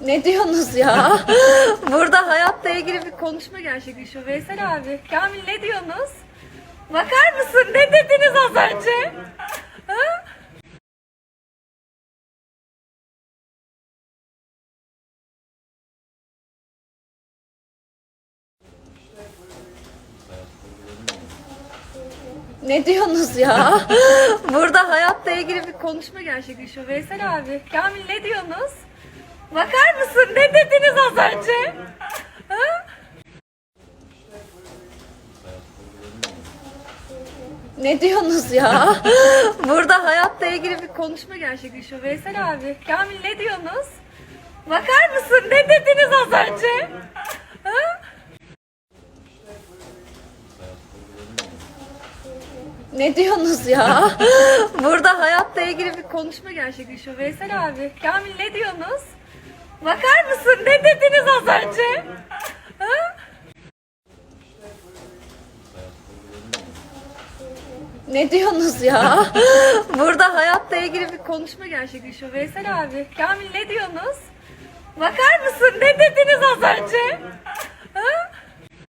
Ne diyorsunuz ya? Burada hayatla ilgili bir konuşma gerçekleşiyor. Veysel abi, Kamil ne diyorsunuz? Bakar mısın? Ne dediniz az önce? Ne diyorsunuz ya? Burada hayatla ilgili bir konuşma gerçekleşiyor. Veysel abi, Kamil ne diyorsunuz? Bakar mısın? Ne dediniz az önce? Ne diyorsunuz ya? Burada hayatla ilgili bir konuşma gerçekleşiyor. Veysel abi, Kamil ne diyorsunuz? Bakar mısın? Ne dediniz az önce? Ne diyorsunuz ya? Burada hayatla ilgili bir konuşma gerçekleşiyor. Veysel abi, Kamil ne diyorsunuz? Bakar mısın? Ne dediniz az önce? Ne diyorsunuz ya? Burada hayatla ilgili bir konuşma gerçekleşiyor. Veysel abi, Kamil ne diyorsunuz? Bakar mısın? Ne dediniz az önce?